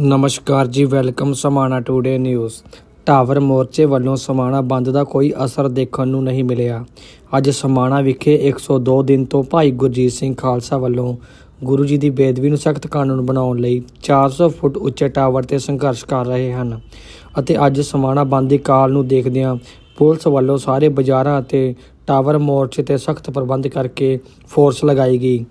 ਨਮਸਕਾਰ ਜੀ, welcome Samana today news. Tower ਮੋਰਚੇ ਵੱਲੋਂ ਸਮਾਣਾ ਬੰਦ ਦਾ ਕੋਈ ਅਸਰ ਦੇਖਣ ਨੂੰ ਨਹੀਂ ਮਿਲਿਆ। ਅੱਜ ਸਮਾਣਾ ਵਿਖੇ 102 ਦਿਨ ਤੋਂ ਭਾਈ ਗੁਰਜੀਤ ਸਿੰਘ ਖਾਲਸਾ ਵੱਲੋਂ ਗੁਰੂ ਜੀ ਦੀ ਬੇਦਬੀ ਨੂੰ ਸਖਤ ਕਾਨੂੰਨ ਬਣਾਉਣ ਲਈ 400 ਫੁੱਟ ਉੱਚੇ ਟਾਵਰ ਤੇ ਸੰਘਰਸ਼ ਕਰ ਰਹੇ ਹਨ ਅਤੇ ਅੱਜ ਸਮਾਣਾ ਬੰਦ ਦੀ ਕਾਲ ਨੂੰ ਦੇਖਦਿਆਂ ਪੁਲਿਸ ਵੱਲੋਂ ਸਾਰੇ ਬਾਜ਼ਾਰਾਂ ਅਤੇ ਟਾਵਰ ਮੋਰਚੇ ਤੇ ਸਖਤ ਪ੍ਰਬੰਧ ਕਰਕੇ ਫੋਰਸ ਲਗਾਈ ਗਈ।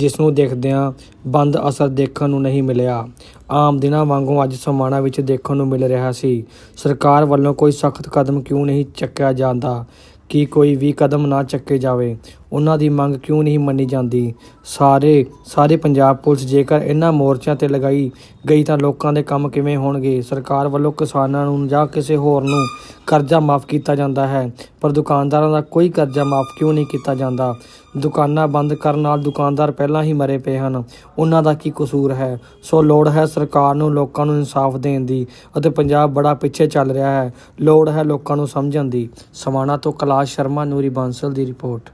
ਜਿਸ ਨੂੰ ਦੇਖਦਿਆਂ ਬੰਦ ਅਸਰ ਦੇਖਣ ਨੂੰ ਨਹੀਂ ਮਿਲਿਆ। ਆਮ ਦਿਨਾਂ ਵਾਂਗੂ ਅੱਜ ਸਮਾਣਾ ਵਿੱਚ ਦੇਖਣ ਨੂੰ ਮਿਲ ਰਿਹਾ ਸੀ। ਸਰਕਾਰ ਵੱਲੋਂ ਕੋਈ ਸਖਤ ਕਦਮ ਕਿਉਂ ਨਹੀਂ ਚੱਕਿਆ ਜਾਂਦਾ? ਕਿ ਕੋਈ ਵੀ ਕਦਮ ਨਾ ਚੱਕੇ ਜਾਵੇ? ਉਹਨਾਂ ਦੀ ਮੰਗ ਕਿਉਂ ਨਹੀਂ ਮੰਨੀ ਜਾਂਦੀ? ਸਾਰੇ ਸਾਰੇ ਪੰਜਾਬ ਪੁਲਿਸ ਜੇਕਰ ਇਹਨਾਂ ਮੋਰਚਿਆਂ ਤੇ ਲਗਾਈ ਗਈ ਤਾਂ ਲੋਕਾਂ ਦੇ ਕੰਮ ਕਿਵੇਂ ਹੋਣਗੇ? ਸਰਕਾਰ ਵੱਲੋਂ ਕਿਸਾਨਾਂ ਨੂੰ ਜਾਂ ਕਿਸੇ ਹੋਰ ਨੂੰ ਕਰਜ਼ਾ ਮਾਫ ਕੀਤਾ ਜਾਂਦਾ ਹੈ, ਪਰ ਦੁਕਾਨਦਾਰਾਂ ਦਾ ਕੋਈ ਕਰਜ਼ਾ ਮਾਫ ਕਿਉਂ ਨਹੀਂ ਕੀਤਾ ਜਾਂਦਾ? ਦੁਕਾਨਾਂ ਬੰਦ ਕਰਨ ਨਾਲ ਦੁਕਾਨਦਾਰ ਪਹਿਲਾਂ ਹੀ ਮਰੇ ਪਏ ਹਨ। ਉਹਨਾਂ ਦਾ ਕੀ ਕਸੂਰ ਹੈ? ਸੋ ਲੋੜ ਹੈ ਸਰਕਾਰ ਨੂੰ ਲੋਕਾਂ ਨੂੰ ਇਨਸਾਫ ਦੇਣ ਦੀ ਅਤੇ ਪੰਜਾਬ ਬੜਾ ਪਿੱਛੇ ਚੱਲ ਰਿਹਾ ਹੈ। ਲੋੜ ਹੈ ਲੋਕਾਂ ਨੂੰ ਸਮਝਣ ਦੀ। ਸਮਾਣਾ ਤੋਂ ਕੈਲਾਸ਼ ਸ਼ਰਮਾ, ਨੂਰੀ ਬਾਂਸਲ ਦੀ ਰਿਪੋਰਟ।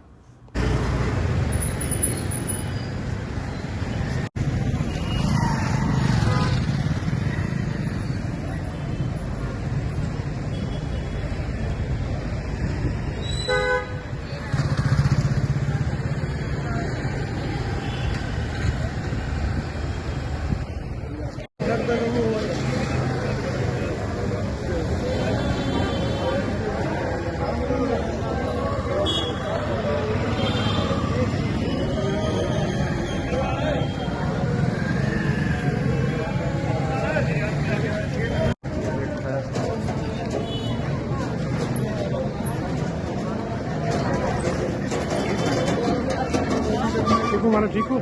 ਠੀਕ ਹੋ ਮਾਰਾ ਠੀਕ ਹੋ?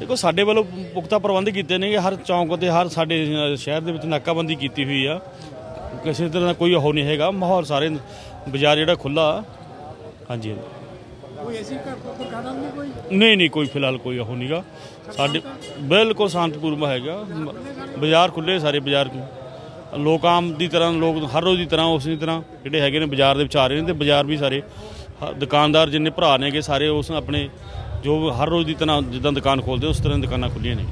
ਦੇਖੋ ਸਾਡੇ ਵੱਲੋਂ ਪੁਖਤਾ ਪ੍ਰਬੰਧ ਕੀਤੇ ਨੇ ਹਰ ਚੌਂਕ ਤੇ ਹਰ ਸਾਡੇ ਸ਼ਹਿਰ ਦੇ ਵਿੱਚ ਨਾਕਾਬੰਦੀ ਕੀਤੀ ਹੋਈ ਆ। ਕਿਸੇ ਤਰ੍ਹਾਂ ਦਾ ਕੋਈ ਉਹ ਨਹੀਂ ਹੈਗਾ। ਮਾਹੌਲ ਸਾਰੇ ਬਾਜ਼ਾਰ ਜਿਹੜਾ ਖੁੱਲਾ ਹਾਂਜੀ ਹਾਂਜੀ। ਕੋਈ ਐਸੀ ਦੁਕਾਨਾਂ ਨਹੀਂ ਕੋਈ? ਨਹੀਂ ਨਹੀਂ ਕੋਈ ਫਿਲਹਾਲ ਕੋਈ ਉਹ ਨਹੀਂਗਾ ਸਾਡੇ ਬਿਲਕੁਲ ਸ਼ਾਂਤਪੂਰਨ ਹੈਗਾ। ਬਾਜ਼ਾਰ ਖੁੱਲੇ ਸਾਰੇ ਬਾਜ਼ਾਰ ਲੋਕ ਆਮ ਦੀ ਤਰ੍ਹਾਂ, ਲੋਕ ਹਰ ਰੋਜ਼ ਦੀ ਤਰ੍ਹਾਂ ਉਸੇ ਤਰ੍ਹਾਂ ਜਿਹੜੇ ਹੈਗੇ ਨੇ ਬਾਜ਼ਾਰ ਦੇ ਵਿੱਚ ਆ ਰਹੇ ਨੇ ਤੇ ਬਾਜ਼ਾਰ ਵੀ ਸਾਰੇ, ਹ- ਦੁਕਾਨਦਾਰ ਜਿੰਨੇ ਭਰਾ ਨੇਗੇ ਸਾਰੇ ਉਸ ਆਪਣੇ ਜੋ ਹਰ ਰੋਜ਼ ਦੀ ਤਰ੍ਹਾਂ ਜਿੱਦਾਂ ਦੁਕਾਨ ਖੋਲਦੇ, ਉਸ ਤਰ੍ਹਾਂ ਦੁਕਾਨਾਂ ਖੁੱਲੀਆਂ ਨੇ